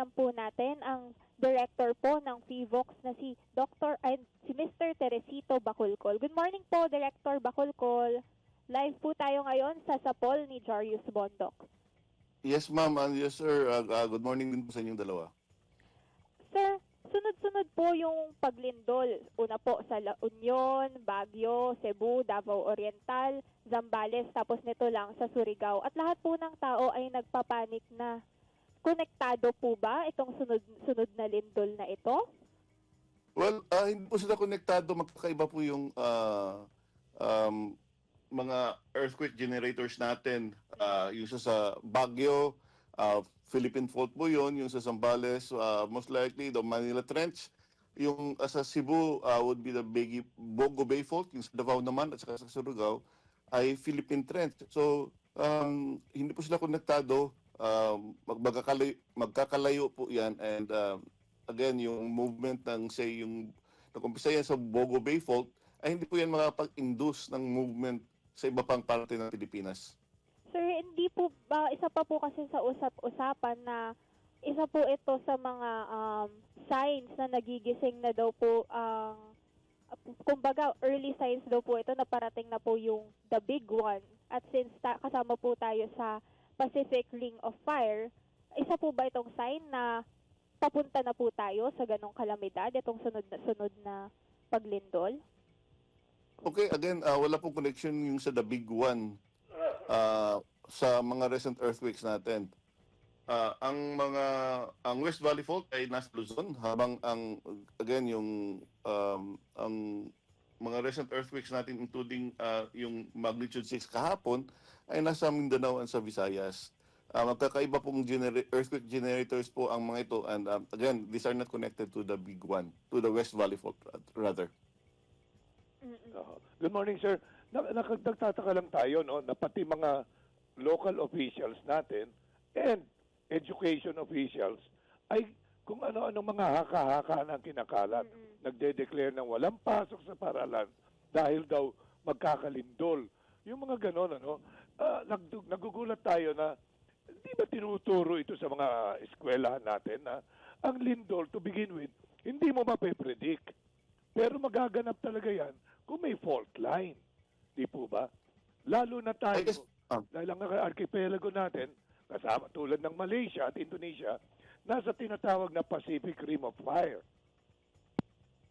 linagnayan po natin ang director po ng FIVOX na si Dr. ay, si Mr. Teresito Bacolcol. Good morning po, Director Bacolcol. Live po tayo ngayon sa Sapol ni Jarius Bondoc. Yes, ma'am. and yes, sir. Uh, uh, good morning din po sa inyong dalawa. Sir, sunod-sunod po yung paglindol. Una po sa La Union, Baguio, Cebu, Davao Oriental, Zambales, tapos nito lang sa Surigao. At lahat po ng tao ay nagpapanik na. Konektado po ba itong sunod-sunod na lindol na ito? Well, uh, hindi po sila konektado. Magkakaiba po yung uh, um, mga earthquake generators natin. Uh, yung sa, Baguio, uh, Philippine fault po yun. Yung sa Zambales, uh, most likely the Manila Trench. Yung uh, sa Cebu uh, would be the Begi, Bogo Bay fault. Yung sa Davao naman at saka sa Surigao ay Philippine Trench. So, um, hindi po sila konektado. Um, mag- magkakalayo, magkakalayo po yan and um, again, yung movement ng say yung nag-umpisa yan sa Bogo Bay Fault ay hindi po yan makapag-induce ng movement sa iba pang parte ng Pilipinas. Sir, hindi po ba, isa pa po kasi sa usap-usapan na isa po ito sa mga um, signs na nagigising na daw po ang kumbaga early signs daw po ito na parating na po yung the big one at since ta- kasama po tayo sa Pacific Ring of Fire, isa po ba itong sign na papunta na po tayo sa ganong kalamidad, itong sunod na sunod na paglindol? Okay, again, uh, wala pong connection yung sa the big one uh, sa mga recent earthquakes natin. Uh, ang mga ang West Valley Fault ay nasa Luzon habang ang again yung um, ang mga recent earthquakes natin including uh, yung magnitude 6 kahapon ay nasa Mindanao at sa Visayas. Uh, magkakaiba pong genera- earthquake generators po ang mga ito and um, again these are not connected to the big one to the West Valley Fault uh, rather. Oo. Good morning, sir. Na, nak- nagtataka lang tayo, no, na pati mga local officials natin and education officials ay kung ano-ano mga haka-haka na ang kinakalat. Nagde-declare ng walang pasok sa paralan dahil daw magkakalindol. Yung mga ganon, ano, nagdug- nagugulat tayo na di ba tinuturo ito sa mga eskwelahan natin na ang lindol to begin with, hindi mo mape-predict. Pero magaganap talaga yan kung may fault line. Di po ba? Lalo na tayo, guess- ah. dahil ang archipelago natin, kasama tulad ng Malaysia at Indonesia, nasa tinatawag na Pacific Rim of Fire.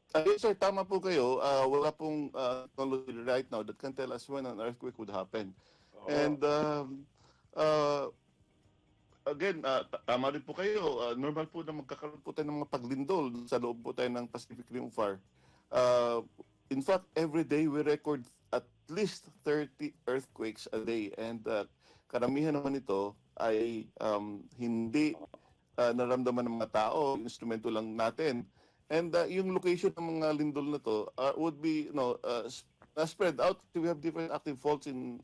Uh, yes, sir, tama po kayo. Uh, wala pong uh, technology right now that can tell us when an earthquake would happen. And um, uh, again, uh, tama rin po kayo. Uh, normal po na magkakaroon po tayo ng mga paglindol sa loob po tayo ng Pacific Rim of Fire. Uh, in fact, every day we record at least 30 earthquakes a day. And uh, karamihan naman ito ay um, hindi uh, naramdaman ng mga tao, instrumento lang natin. And uh, yung location ng mga lindol na to uh, would be you know, uh, uh, spread out. We have different active faults in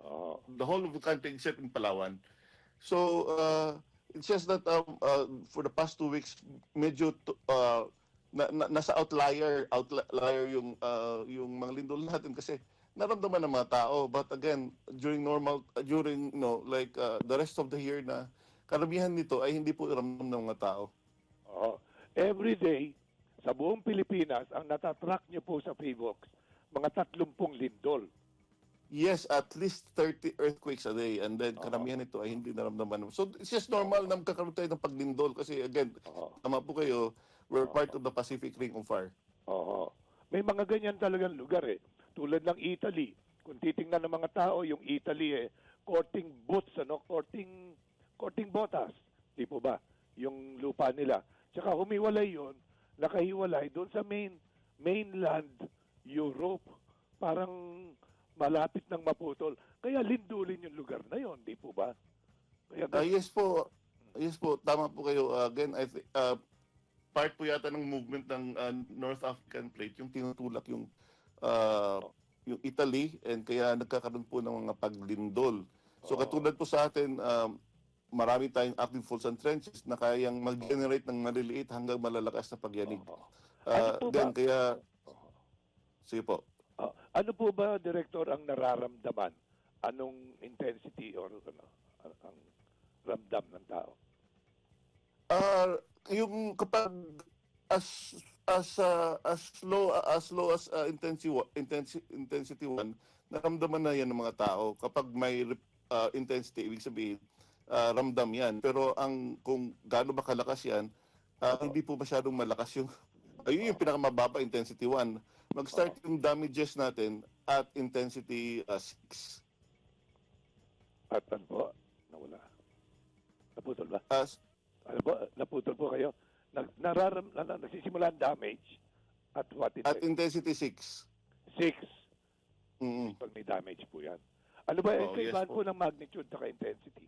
Oo. the whole of the country except in Palawan. So, uh, it's just that um, uh, for the past two weeks, medyo uh, na, na, nasa outlier, outlier yung, uh, yung mga lindol natin kasi naramdaman ng mga tao. But again, during normal, uh, during, you know, like uh, the rest of the year na karamihan nito ay hindi po ramdam ng mga tao. Every day, sa buong Pilipinas, ang natatrack niyo po sa FIVOX, mga 30 lindol. Yes, at least 30 earthquakes a day and then karamihan ito ay hindi naramdaman. So it's just normal na magkakaroon tayo ng paglindol kasi again, Oo. tama po kayo, we're part of the Pacific Ring of Fire. Oo. May mga ganyan talagang lugar eh. Tulad ng Italy. Kung titingnan ng mga tao, yung Italy eh, courting boots, ano, courting, courting botas. Di po ba? Yung lupa nila. Tsaka humiwalay yon nakahiwalay doon sa main, mainland Europe. Parang malapit ng maputol. Kaya lindulin yung lugar na yon, di po ba? Kaya Ah, yes po. Yes po, tama po kayo. Uh, again, I thi- uh, part po yata ng movement ng uh, North African Plate yung tinutulak yung uh, yung Italy and kaya nagkakaroon po ng mga paglindol. So katulad po sa atin, um, marami tayong active faults and trenches na kayang mag-generate ng maliliit hanggang malalakas na pagyanig. Uh, Ano again, ba? kaya... Sige po. Ah, ano po ba, Director, ang nararamdaman? Anong intensity or ano, ang, ramdam ng tao? Ah, yung kapag as as uh, as low as low as uh, intensity intensity intensity 1 naramdaman na yan ng mga tao kapag may uh, intensity ibig sabihin ah, ramdam yan pero ang kung gaano ba kalakas yan ah, hindi po masyadong malakas yung ayun yung pinakamababa intensity 1 mag-start yung damages natin at intensity 6 At ano po? Nawala. Naputol ba? as Ano po? Naputol po kayo? Nag, nararam, na, na, nagsisimula ang damage at what at intensity? intensity 6 Six. mm Pag may damage po yan. Ano ba? Oh, yes po. po ng magnitude at intensity.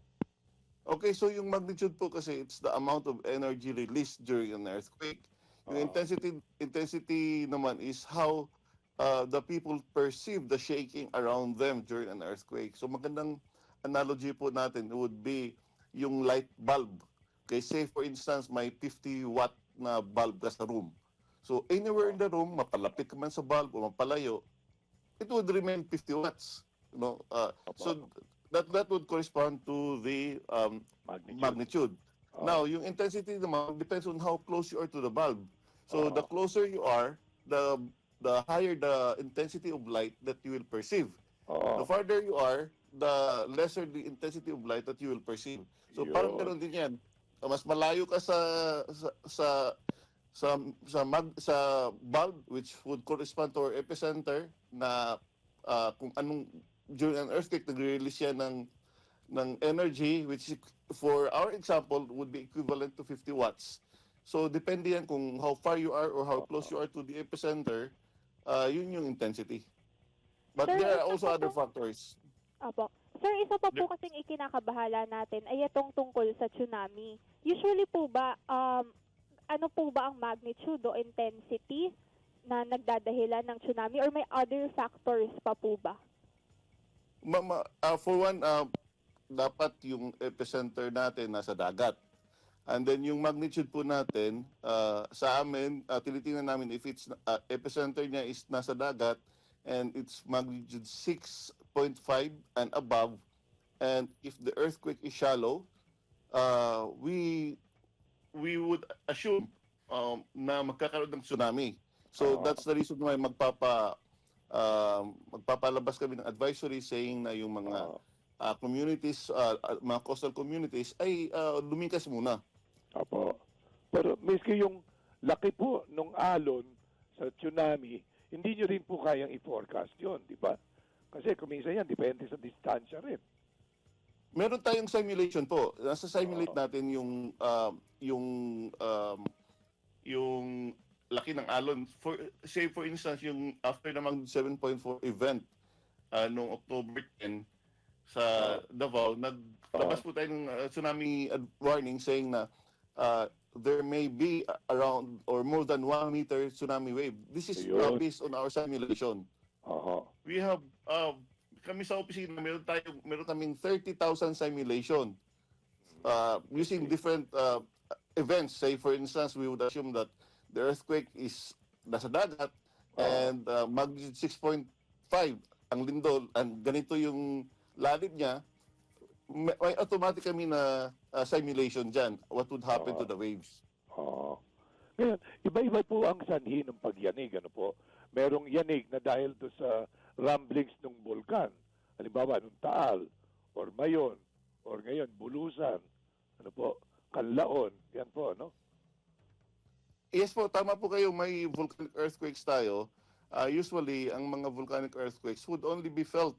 Okay, so yung magnitude po kasi it's the amount of energy released during an earthquake. Yung Oo. intensity intensity naman is how uh, the people perceive the shaking around them during an earthquake. So magandang analogy po natin would be yung light bulb. Okay, say for instance may 50 watt na bulb ka sa room. So anywhere in the room, mapalapit ka man sa bulb o mapalayo, it would remain 50 watts. You know, uh, so that that would correspond to the um, Magnitude. magnitude. Oo. Now, yung intensity naman depends on how close you are to the bulb. So Oo. the closer you are, the the higher the intensity of light that you will perceive. Oo. The farther you are, the lesser the intensity of light that you will perceive. So parang Yun. ganoon din 'yan. Mas malayo ka sa sa sa sa sa, mag, sa bulb which would correspond to our epicenter na uh, kung anong during an earthquake nagre-release yan ng ng energy which for our example would be equivalent to 50 watts. So depende yan kung how far you are or how close you are to the epicenter, uh, yun yung intensity. But Sir, there are also other factors. Apo. Sir, isa pa po kasing ikinakabahala natin ay itong tungkol sa tsunami. Usually po ba, um, ano po ba ang magnitude o intensity na nagdadahilan ng tsunami or may other factors pa po ba? Ma, ma- uh, for one, uh, dapat yung epicenter natin nasa dagat. And then yung magnitude po natin, uh, sa amin, uh, tinitingnan namin if it's uh, epicenter niya is nasa dagat and it's magnitude 6.5 and above. And if the earthquake is shallow, uh, we we would assume um, na magkakaroon ng tsunami. So Oo. that's the reason why magpapa um, magpapalabas kami ng advisory saying na yung mga uh, communities, uh, uh, mga coastal communities ay uh, lumikas muna. Apo. Pero miski yung laki po nung alon sa tsunami, hindi nyo rin po kayang i-forecast yun, di ba? Kasi kuminsan yan, depende sa distansya rin. Meron tayong simulation po. Nasa simulate Oo. natin yung uh, yung um, yung laki ng alon. For say for instance yung after namang 7.4 event uh, noong October 10 sa Davao, naglabas po tayo ng uh, tsunami warning saying na uh, there may be around or more than 1 meter tsunami wave. This is uh, Ayun. based on our simulation. Oo. we have uh, kami sa opisina meron tayo meron kaming 30,000 simulation uh, using different uh, events say for instance we would assume that the earthquake is nasa dagat and uh, magnitude 6.5 ang lindol and ganito yung lalim niya may, may automatic kami na uh, simulation dyan what would happen to the waves Oo. Ngayon, iba-iba po ang sanhi ng pagyanig. Ano po? Merong yanig na dahil do sa rumblings ng bulkan. Halimbawa, nung Taal, or Mayon, or ngayon, Bulusan, ano po, Kanlaon, yan po, no? Yes po, tama po kayo. May volcanic earthquakes tayo. Uh, usually, ang mga volcanic earthquakes would only be felt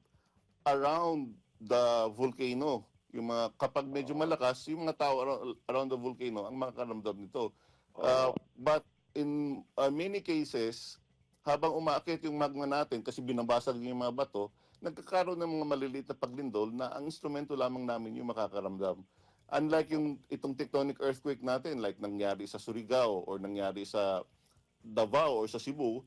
around the volcano. Yung mga, kapag medyo malakas, yung mga tao around, around the volcano ang makakaramdam nito. Uh, but in uh, many cases, habang umaakit yung magma natin kasi binabasag yung mga bato, nagkakaroon ng mga maliliit na paglindol na ang instrumento lamang namin yung makakaramdam. Unlike yung itong tectonic earthquake natin, like nangyari sa Surigao or nangyari sa Davao or sa Cebu,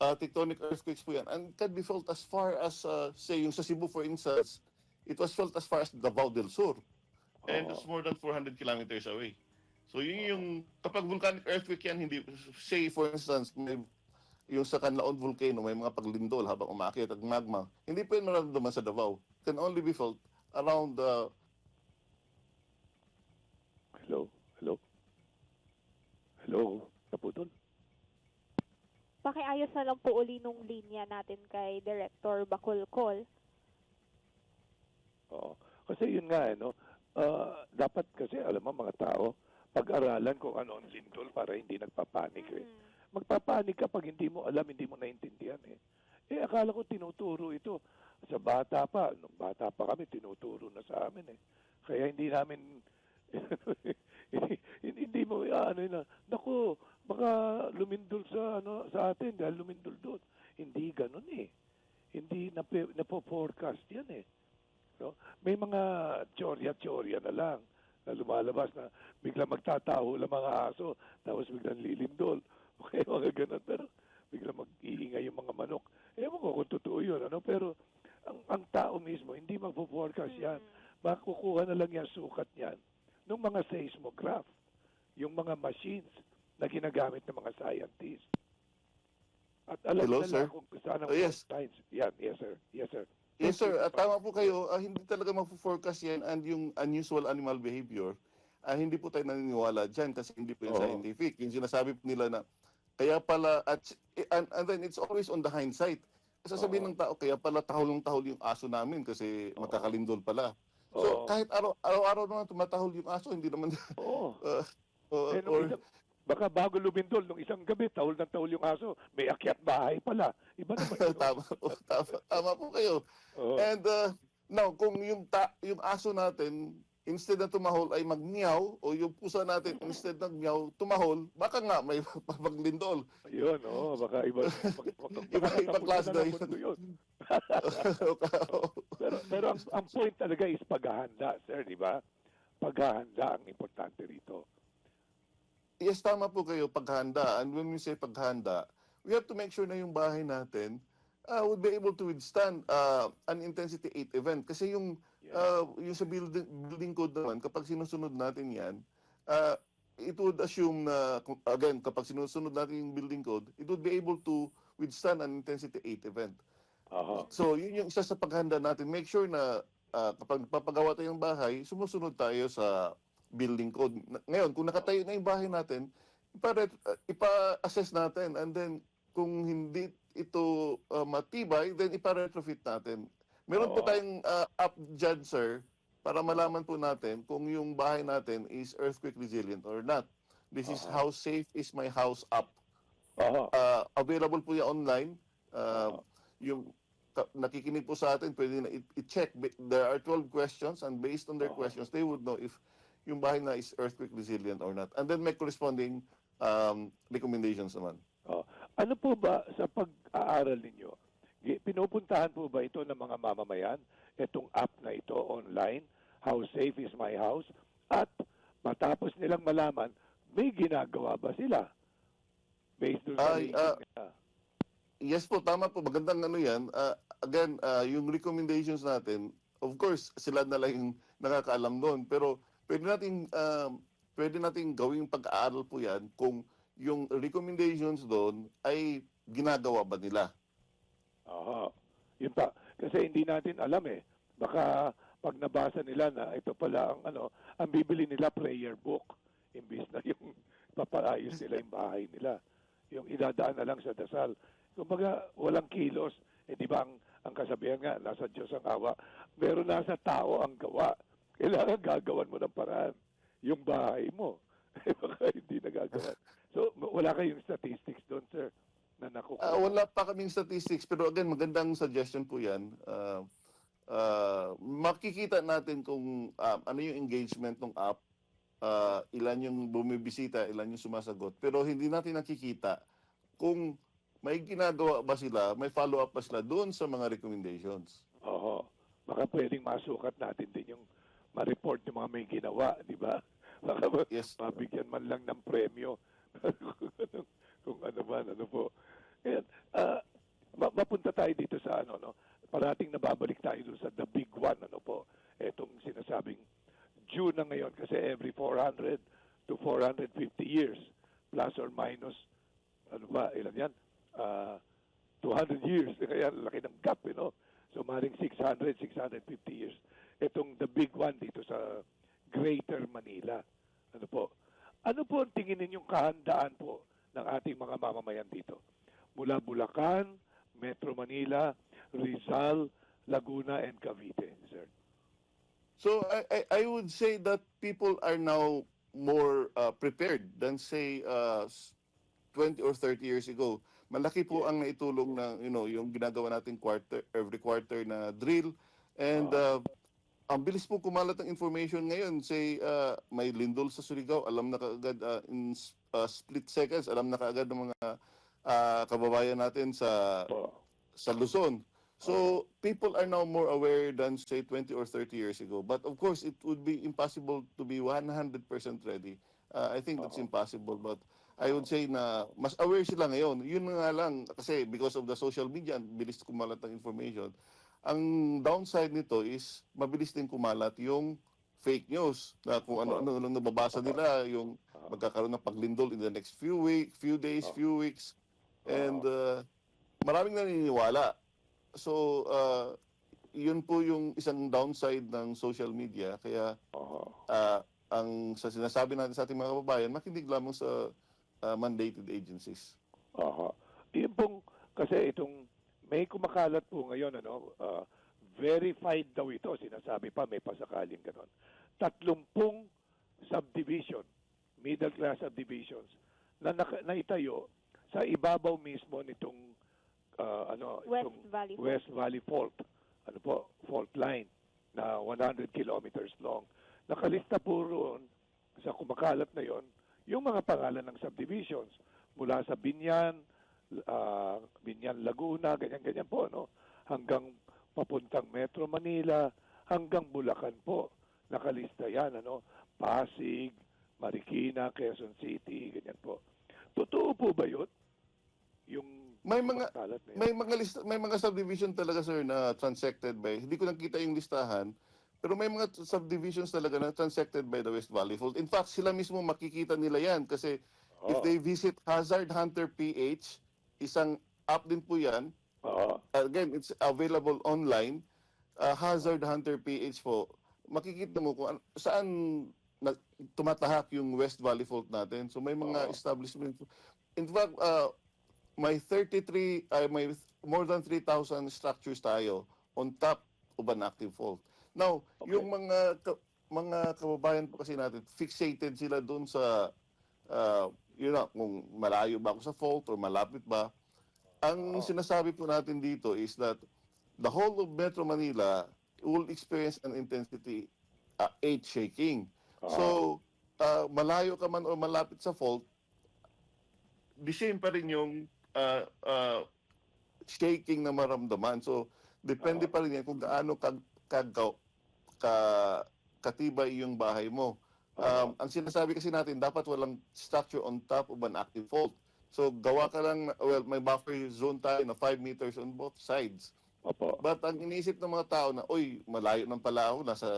uh, tectonic earthquakes po yan. And can be felt as far as, uh, say, yung sa Cebu for instance, it was felt as far as Davao del Sur. And Oo. it's more than 400 kilometers away. So yun yung, kapag volcanic earthquake yan, hindi, say for instance, may, yung sa Canlaon volcano, may mga paglindol habang umakit at magma, hindi po yun mararamdaman sa Davao. Can only be felt around the Hello? Hello? Hello? Naputol? Pakiayos na lang po uli nung linya natin kay Director Bacolcol. Oo. Kasi yun nga, eh, no? Uh, dapat kasi, alam mo, mga tao, pag-aralan kung ano ang lindol para hindi nagpapanik. Eh. Mm. Magpapanik ka pag hindi mo alam, hindi mo naintindihan. Eh. eh, akala ko tinuturo ito sa bata pa. Nung bata pa kami, tinuturo na sa amin. Eh. Kaya hindi namin hindi, mo, ah, ano na, naku, baka lumindol sa, ano, sa atin dahil lumindol doon. Hindi ganun eh. Hindi nape- napo-forecast yan eh. No? May mga teorya-teorya na lang na lumalabas na bigla magtataho lang mga aso tapos biglang lilindol. Okay, mga ganun. Pero bigla mag-iingay yung mga manok. Ewan ko kung totoo yun. Ano? Pero ang, ang tao mismo, hindi magpo-forecast yan. Makukuha na lang yan sukat yan ng mga seismograph, yung mga machines na ginagamit ng mga scientists. At alam Hello, nila sir? kung saan ang Oh, yes. signs. Yan, yes sir. Yes sir. Yes sir, Ah, tama po kayo. Ah, hindi talaga magpo-forecast yan and yung unusual animal behavior, ah, hindi po tayo naniniwala dyan kasi hindi po yan Oo. scientific. Yung sinasabi po nila na kaya pala, at, and, and then it's always on the hindsight. Sasabihin Oo. ng tao, kaya pala tahol ng tahol yung aso namin kasi Oo. magkakalindol pala. So kahit araw, araw-araw naman tumatahol yung aso, hindi naman, Oo. uh, uh, Eh, or, isang- baka bago lumindol, nung isang gabi, tahol ng tahol yung aso, may akyat bahay pala. Iba naman yun. tama, po, tama, tama po kayo. Oo. And uh, now, kung yung ta- yung aso natin instead na tumahol ay magmiyaw o yung pusa natin instead ng miyaw tumahol, baka nga may paglindol. Ayun, oo, baka iba. Iba- tapos klase na yun. pero pero ang, ang point talaga is paghahanda, sir, di ba? Paghahanda ang importante rito. yes, tama po kayo, paghanda. And when we say paghanda, we have to make sure na yung bahay natin uh, would be able to withstand uh, an intensity 8 event. Kasi yung. Uh, yung sa building, building code naman, kapag sinusunod natin yan, uh, it would assume na, again, kapag sinusunod natin yung building code, it would be able to withstand an intensity 8 event. Aha. So, yun yung isa sa paghanda natin. Make sure na uh, kapag papagawa tayo ng bahay, sumusunod tayo sa building code. Ngayon, kung nakatayo na yung bahay natin, ipa- ipa-assess natin and then kung hindi ito uh, matibay, then ipa-retrofit natin. Meron po Oo. tayong uh, app dyan, sir, para malaman po natin kung yung bahay natin is earthquake resilient or not. This is. How Safe Is My House app. Uh, available po yan online. Uh, Oo. yung ka- nakikinig po sa atin, pwede na i- i-check. Ba- There are 12 questions and based on their Oo. questions, they would know if yung bahay na is earthquake resilient or not. And then may corresponding um, recommendations naman. Oh. Ano po ba sa pag-aaral ninyo? Gi- Pinupuntahan po ba ito ng mga mamamayan? Itong app na ito online, How Safe is My House? At matapos nilang malaman, may ginagawa ba sila? Based doon sa Ay, nila. Yes po, tama po. Magandang ano yan. Uh, again, uh, yung recommendations natin, of course, sila na lang yung nakakaalam doon. Pero pwede natin, um, pwede natin gawing pag-aaral po yan kung yung recommendations doon ay ginagawa ba nila. Aha. Yun pa. Kasi hindi natin alam eh. Baka pag nabasa nila na ito pala ang ano, ang bibili nila prayer book imbis na yung papaayos nila yung bahay nila. Yung idadaan na lang sa dasal. Kumbaga, walang kilos. Eh di ba ang, ang kasabihan nga, nasa Diyos ang awa. Pero nasa tao ang gawa. Kailangan gagawan mo ng paraan. Yung bahay mo. Eh baka hindi nagagawa. So, wala kayong statistics doon, sir, na nakukuha. Ah, wala pa kaming statistics, pero again, magandang suggestion po yan. Ah, ah, makikita natin kung ah, ano yung engagement ng app, ah, ilan yung bumibisita, ilan yung sumasagot. Pero hindi natin nakikita kung may ginagawa ba sila, may follow-up ba sila doon sa mga recommendations. Oo. Baka pwedeng masukat natin din yung ma-report yung mga may ginawa, di ba? Baka Yes. mabigyan man lang ng premyo. kung, ano, man, ano po. Ayan, ah, ma- mapunta tayo dito sa ano, no? Parating nababalik tayo dun sa the big one, ano po. Etong sinasabing June na ngayon kasi every 400 to 450 years plus or minus ano ba, ilan yan? Ah, 200 years. Kaya laki ng gap, you know? So, maring 600, 650 years. Itong the big one dito sa Greater Manila. Ano po? Ano po ang tingin ninyong kahandaan po ng ating mga mamamayan dito? mula Bulacan, Metro Manila, Rizal, Laguna, and Cavite, sir. So I, I, I would say that people are now more uh, prepared than say uh, s- 20 or 30 years ago. Malaki po ang naitulong ng you know yung ginagawa natin quarter every quarter na drill and uh, ang bilis po kumalat ng information ngayon say uh, may lindol sa Surigao alam na kaagad uh, in uh, split seconds alam na kaagad ng mga uh, kababayan natin sa sa Luzon. So people are now more aware than say 20 or 30 years ago. But of course, it would be impossible to be 100% ready. Uh, I think that's impossible. But I would say na mas aware sila ngayon. Yun nga lang kasi because of the social media, bilis kumalat ng information. Ang downside nito is mabilis din kumalat yung fake news na kung ano-ano lang nababasa nila, yung magkakaroon ng paglindol in the next few week, few days, few weeks. And uh, maraming naniniwala. So, uh, yun po yung isang downside ng social media. Kaya uh, ang sa sinasabi natin sa ating mga kababayan, makinig lamang sa uh, mandated agencies. Aha. Yun pong, kasi itong, may kumakalat po ngayon, ano, ah, verified daw ito, sinasabi pa, may pasakaling ganon. Tatlumpung subdivision, middle class subdivisions, na naitayo sa ibabaw mismo nitong, ah, ano, West itong Valley. West Valley Fault, ano po, fault line na 100 kilometers long. Nakalista po roon sa kumakalat na yon yung mga pangalan ng subdivisions mula sa Binyan, ah, Binyan Laguna, ganyan-ganyan po, no? Hanggang papuntang Metro Manila, hanggang Bulacan po. Nakalista yan, ano? Pasig, Marikina, Quezon City, ganyan po. Totoo po ba yun? Yung May mga may mga list, may mga subdivision talaga sir na transected by. Hindi ko nakita yung listahan. Pero may mga subdivisions talaga na transected by the West Valley Fault. In fact, sila mismo makikita nila yan kasi if Oo. they visit Hazard Hunter PH, isang app din po yan. Oo. Again, it's available online. Uh, Hazard Hunter PH po. Makikita mo kung an- saan na, tumatahak yung West Valley Fault natin. So may mga Oo. establishments. In fact, uh, may 33, ay may more than 3,000 structures tayo on top of an active fault. Now, Okay. yung mga ka- mga kababayan po kasi natin, fixated sila doon sa uh, yun na, kung malayo ba ako sa fault or malapit ba. Ang Oo. sinasabi po natin dito is that the whole of Metro Manila will experience an intensity uh, 8 shaking. Oo. So, uh, malayo ka man o malapit sa fault, the same pa rin yung uh, uh, shaking na maramdaman. So, depende Oo. pa rin yan kung gaano ka, ka, ka, katibay yung bahay mo. Um, ang sinasabi kasi natin, dapat walang structure on top of an active fault. So, gawa ka lang, well, may buffer zone tayo na 5 meters on both sides. Opo. But ang iniisip ng mga tao na, oy, malayo ng pala ako, nasa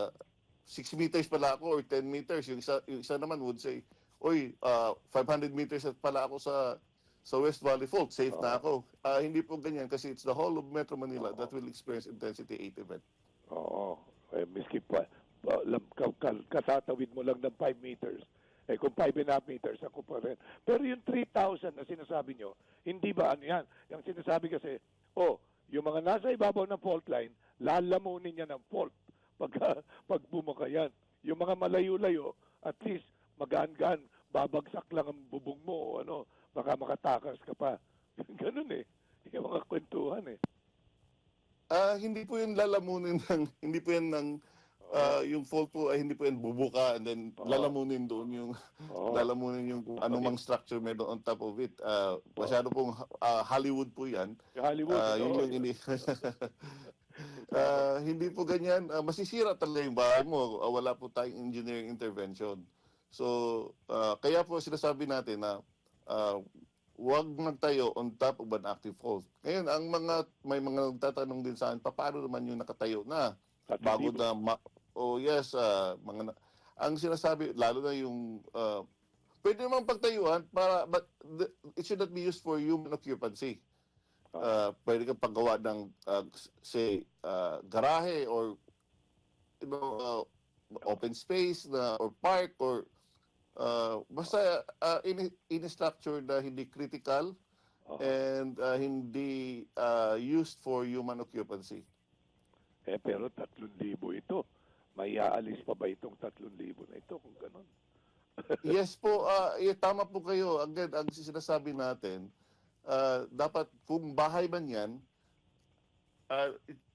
6 meters pala ako or 10 meters. Yung isa, yung isa naman would say, oy, uh, 500 meters at pala ako sa sa West Valley Fault, safe na ako. Ah, hindi po ganyan kasi it's the whole of Metro Manila that will experience intensity 8 event. Oo. Eh, miski pa, pa lam, ka, ka, katatawid mo lang ng 5 meters. Eh, kung 5 and a half meters, ako pa rin. Pero yung 3,000 na sinasabi nyo, hindi ba ano yan? Yung sinasabi kasi, oh, yung mga nasa ibabaw ng fault line, lalamunin niya ng fault pag, pag bumuka yan. Yung mga malayo-layo, at least magaan-gaan, babagsak lang ang bubong mo, ano, baka makatakas ka pa. Ganun eh. Yung mga kwentuhan eh. Ah, hindi po yun lalamunin ng hindi po yan ng ah, yung fault po ay hindi po yan bubuka and then Oo. lalamunin doon yung Oo. lalamunin yung kung anumang structure meron on top of it. Ah, masyado pong ah, Hollywood po yan. Yung Hollywood. Ah, yun yung ini Ah, hindi po ganyan. Ah, masisira talaga yung bahay mo. Ah, wala po tayong engineering intervention. So, ah, kaya po sinasabi natin na ah, huwag magtayo on top of an active fault. Ngayon, ang mga may mga nagtatanong din sa akin, paano naman yung nakatayo na At bago hindi na ma- oh yes, ah, mga ang sinasabi lalo na yung ah, pwede namang pagtayuan para but the- it should not be used for human occupancy. Uh, pwede kang paggawa ng uh, say uh, garahe or you know uh, open space na or park or uh, basta uh, in in structure na hindi critical Oo. and uh, hindi uh, used for human occupancy. Eh, pero 3,000 ito. May aalis pa ba itong 3,000 na ito kung ganun? yes po, uh, eh, tama po kayo. Again, ang sinasabi natin, uh, dapat kung bahay man yan, uh, it-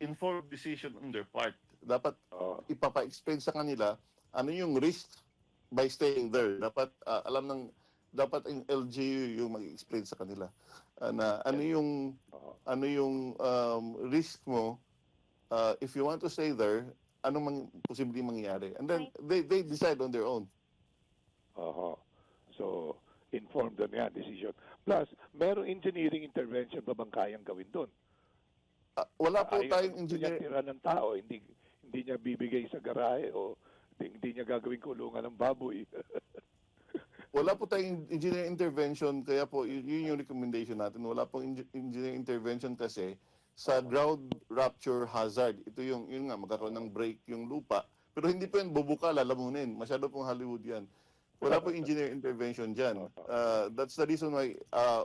informed decision on their part. Dapat Oo. ipapa-explain sa kanila ano yung risk by staying there. Dapat uh, alam ng dapat ang LGU yung mag-explain sa kanila uh, na ano yung Oo. ano yung um, risk mo uh, if you want to stay there anong mang, posibleng mangyayari and then they they decide on their own Oo. So, informed na yan, decision. Plus, merong engineering intervention pa bang kayang gawin doon? Ah, wala po Ayaw- tayong engineer tira ng tao, hindi hindi niya bibigay sa garahe o hindi, hindi niya gagawing kulungan ng baboy. wala po tayong engineer intervention kaya po yun yung recommendation natin wala pong engi- engineer intervention kasi sa ground rupture hazard. Ito yung yun nga magkakaroon ng break yung lupa. Pero hindi po yan bubuka lalamunin. Masyado pong Hollywood yan. Wala pong engineer intervention dyan. Uh, that's the reason why uh,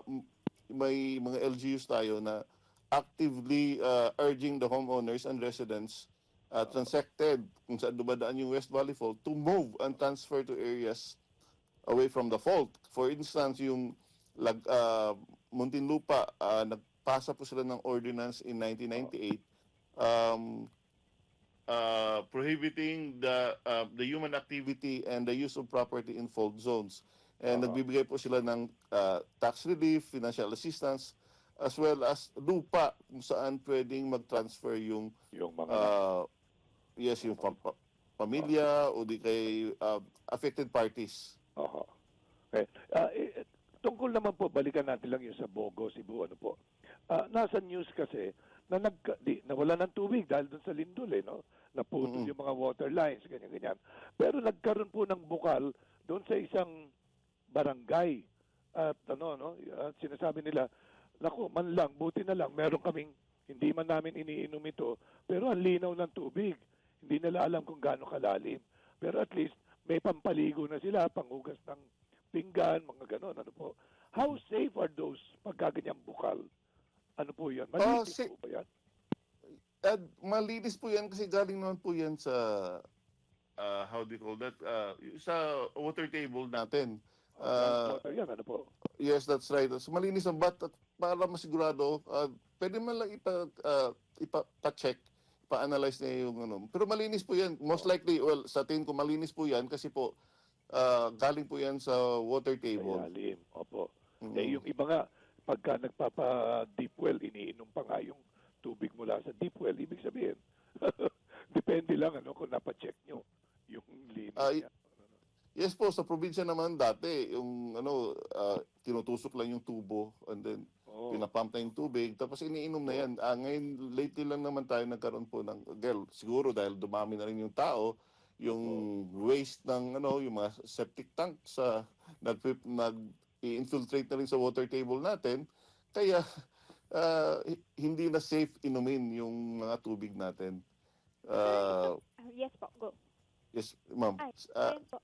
may mga LGUs tayo na actively uh, urging the homeowners and residents uh, transected kung saan dumadaan yung West Valley Fault to move and transfer to areas away from the fault. For instance, yung lag, uh, Muntinlupa, uh, nagpasa po sila ng ordinance in 1998 um, uh, prohibiting the uh, the human activity and the use of property in fault zones. And Oo. nagbibigay po sila ng uh, tax relief, financial assistance, as well as lupa kung saan pwedeng mag-transfer yung yung mga uh, yes, yung pam- pa- pamilya o di kay uh, affected parties. Oho. Okay. Ah, eh, eh, tungkol naman po, balikan natin lang yung sa Bogo, Cebu, ano po. Ah, nasa news kasi na nag di, nawala ng tubig dahil doon sa lindol eh, no? Naputol Mm-mm. yung mga water lines, ganyan-ganyan. Pero nagkaroon po ng bukal doon sa isang barangay. At ano, no? At sinasabi nila, naku, man lang, buti na lang, meron kaming, hindi man namin iniinom ito, pero ang linaw ng tubig. Hindi nila alam kung gaano kalalim. Pero at least, may pampaligo na sila, panghugas ng pinggan, mga ganon, ano po. How safe are those pagkaganyang bukal? Ano po yan? Malinis sa- po ba yan? At malinis po yan kasi galing naman po yan sa uh, how do you call that? Uh, sa water table natin. Ah, water yan, ano po? Yes, that's right. So malinis ang bat at para masigurado, uh, pwede man lang ipa, uh, ipa-check, pa-analyze niya yung ano. Pero malinis po yan. Most likely, well, sa tingin ko malinis po yan kasi po uh, galing po yan sa water table. Lalim, opo. Mm. Eh, yung iba nga, pagka nagpapa-deep well, iniinom pa nga yung tubig mula sa deep well. Ibig sabihin, depende lang ano kung napacheck nyo yung linis y- niya. Yes po, sa probinsya naman dati, yung ano, uh, tinutusok lang yung tubo and then Oo. pinapump na yung tubig, tapos iniinom na yan. Ah, ngayon, lately lang naman tayo nagkaroon po ng, girl, siguro dahil dumami na rin yung tao, yung waste ng, ano, yung mga septic tank sa, nag, nag infiltrate na rin sa water table natin, kaya hi- hindi na safe inumin yung mga tubig natin. Ah, yes po, go. yes, ma'am. Ay, Ah, ayun po.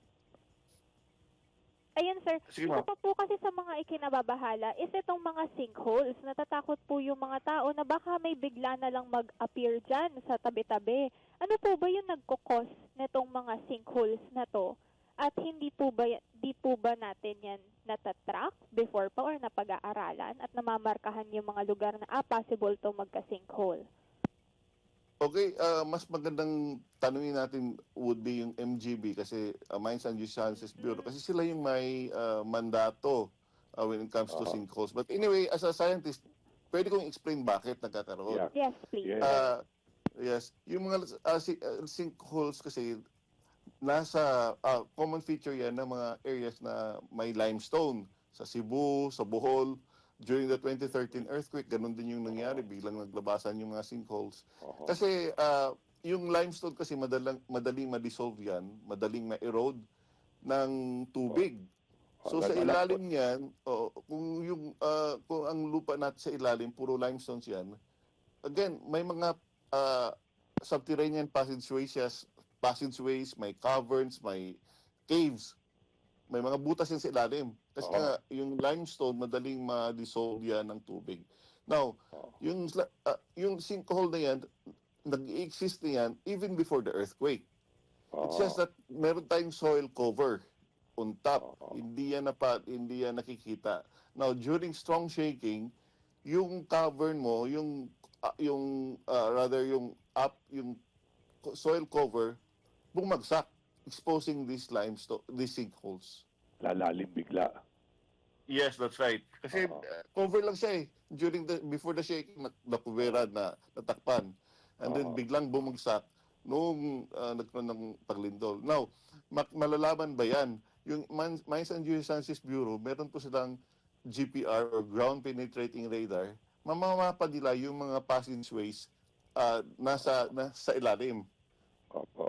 Ayun, sir. sige, Isa pa po kasi sa mga ikinababahala is itong mga sinkholes. Natatakot po yung mga tao na baka may bigla na lang mag-appear dyan sa tabi-tabi. Ano po ba yung nagkukos nitong mga sinkholes na to? At hindi po ba, di po ba natin yan natatrack before pa or napag-aaralan at namamarkahan yung mga lugar na ah, possible to magka-sinkhole? Okay, ah, mas magandang tanungin natin would be yung MGB kasi uh, Mines and Geosciences Bureau kasi sila yung may ah, mandato ah, when it comes to sinkholes. But anyway, as a scientist, pwede kong explain bakit nagkakaroon. Yeah. Yes, please. Ah, yes, yung mga ah, ah, sinkholes kasi nasa ah, common feature yan ng mga areas na may limestone sa Cebu, sa Bohol. During the 2013 earthquake, ganun din yung nangyari. Biglang naglabasan yung mga sinkholes. Kasi ah, yung limestone kasi madalang, madaling ma-dissolve yan, madaling ma-erode ng tubig. So Oh, sa nag- ilalim niyan, oo, kung yung ah, kung ang lupa natin sa ilalim puro limestones yan, again, may mga ah, subterranean passageways, passageways, may caverns, may caves. may mga butas yan sa ilalim. Kasi Oo. nga, yung limestone, madaling ma-dissolve yan ng tubig. Now, Oo. yung, sla- ah, yung sinkhole na yan, nag-exist na yan even before the earthquake. It's just that meron tayong soil cover on top. Oo. Hindi yan napa, hindi yan nakikita. Now, during strong shaking, yung cavern mo, yung ah, yung ah, rather yung up yung co- soil cover bumagsak exposing these limestone these sinkholes. Lalalim bigla. Yes, that's right. Kasi uh, cover lang siya eh. During the before the shaking na nakubera na natakpan. And then Oo. biglang bumagsak noong uh, nagkaroon ng paglindol. Now, mak- malalaman ba yan? Yung Man- Mines and Geosciences Bureau, meron po silang GPR or ground penetrating radar. Mamamapa nila yung mga passageways uh, nasa nasa ilalim.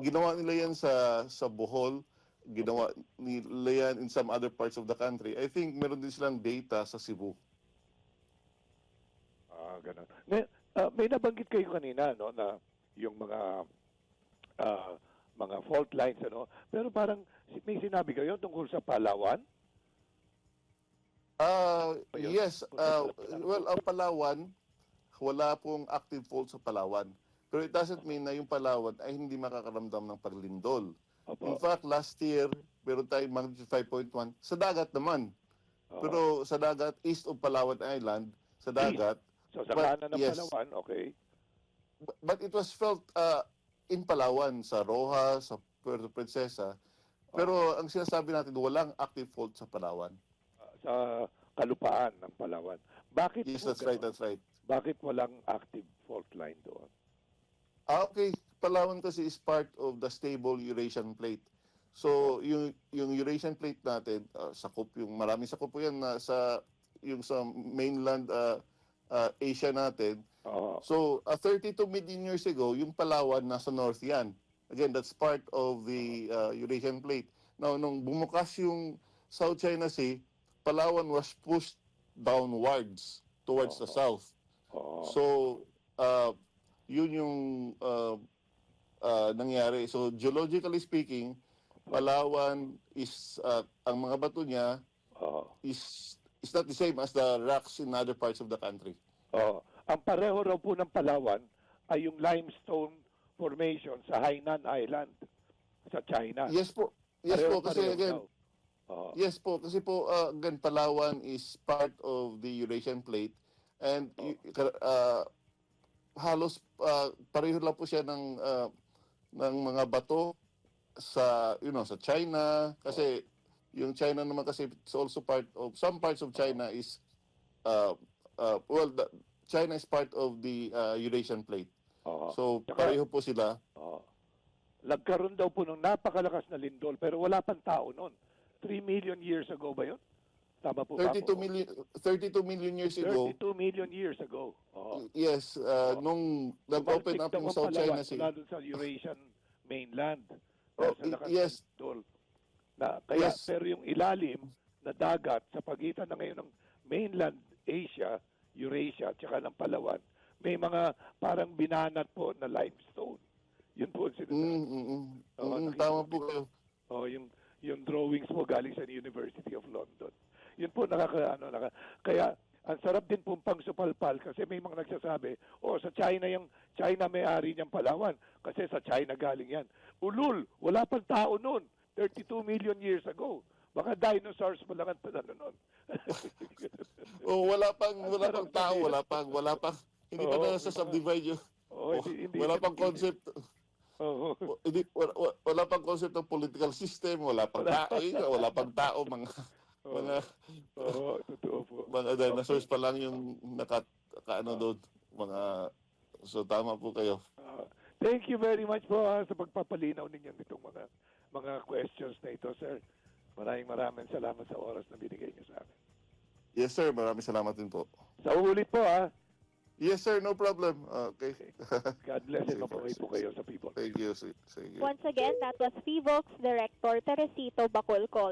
Ginawa nila yan sa sa Bohol, ginawa nila yan in some other parts of the country. I think meron din silang data sa Cebu. Ah, ganun. May, ah, may nabanggit kayo kanina no na yung mga ah, mga fault lines ano, pero parang may sinabi kayo tungkol sa Palawan? Ah, Ayun. yes, uh, well, ang Palawan, wala pong active fault sa Palawan. Pero it doesn't mean na yung Palawan ay hindi makakaramdam ng paglindol. In Opo. fact, last year, meron tayong magnitude 5.1 sa dagat naman. Oo. Pero sa dagat, east of Palawan Island, sa dagat, so sa but, kanan ng yes. Palawan, okay. Bu- but it was felt uh, in Palawan, sa Rojas, sa Puerto Princesa. Pero ang sinasabi natin, walang active fault sa Palawan. Ah, sa kalupaan ng Palawan. Bakit Yes, that's right, ganun? that's right. Bakit walang active fault line doon? Ah, okay. Palawan kasi is part of the stable Eurasian plate. So, yung yung Eurasian plate natin, uh, sakop yung maraming sakop po yan na sa yung sa mainland uh, uh, Asia natin. Oo. So, uh, 32 million years ago, yung Palawan nasa north yan. Again, that's part of the uh, Eurasian plate. Now, nung bumukas yung South China Sea, Palawan was pushed downwards towards the Oo. south. Oo. So, uh, yun yung uh, uh, nangyari. So, geologically speaking, Palawan is, uh, ang mga bato niya Oo. is, is not the same as the rocks in other parts of the country. Oo. Ang pareho raw po ng Palawan ay yung limestone formation sa Hainan Island sa China. Yes po. Yes po, kasi again, daw. Oo. yes po, kasi po, uh, again, Palawan is part of the Eurasian plate and y- uh, halos uh, pareho lang po siya ng uh, ng mga bato sa you know sa China kasi yung China naman kasi it's also part of some parts of China is uh, uh, well the, China is part of the uh, Eurasian plate. Oo. So pareho po sila. Oo. Nagkaroon daw po ng napakalakas na lindol pero wala pang tao noon. 3 million years ago ba yun? Tama po ba 32 ako? million 32 million years ago. 32 million years ago. Oo. Yes, uh, Oo. nung nag-open up yung South China Sea. dun sa Eurasian mainland. Oh, sa lakas yes. ng. Na, kaya, Yes. pero yung ilalim na dagat sa pagitan na ngayon ng mainland Asia, Eurasia, at saka ng Palawan, may mga parang binanat po na limestone. Yun po ang sinasabi. Mm, mm, mm. Oo, Mm, tama po kayo. Oh, yung yung drawings mo galing sa University of London. Yun po nakaka ano naka, kaya ang sarap din pong pangsupalpal kasi may mga nagsasabi, oh sa China yung China may-ari niyang Palawan kasi sa China galing yan. Ulul, wala pang tao noon. 32 million years ago. Baka dinosaurs pa lang ang ano noon. Oh, wala pang Ang wala pang tao, wala pang wala pang hindi pa Oo, na sa subdivide yun. oh, Oh, hindi, hindi wala pang concept. Oh, Hindi wala, wala- wala pang concept ng political system, wala pang tao, nga, wala pang tao mga Oo. mga Oo, totoo po. mga dinosaurs pa lang yung naka ano doon, mga so tama po kayo. Ah, thank you very much po ah, sa pagpapalinaw ninyo nitong mga mga questions na ito, sir. Maraming maraming salamat sa oras na binigay niyo sa amin. Yes sir, maraming salamat din po. Sa ulit po, ha? Yes sir, no problem. Okay. God bless and mabuhay po kayo sa people. Thank you. Thank you. Once again, that was FIVOX Director Teresito Bacolcol.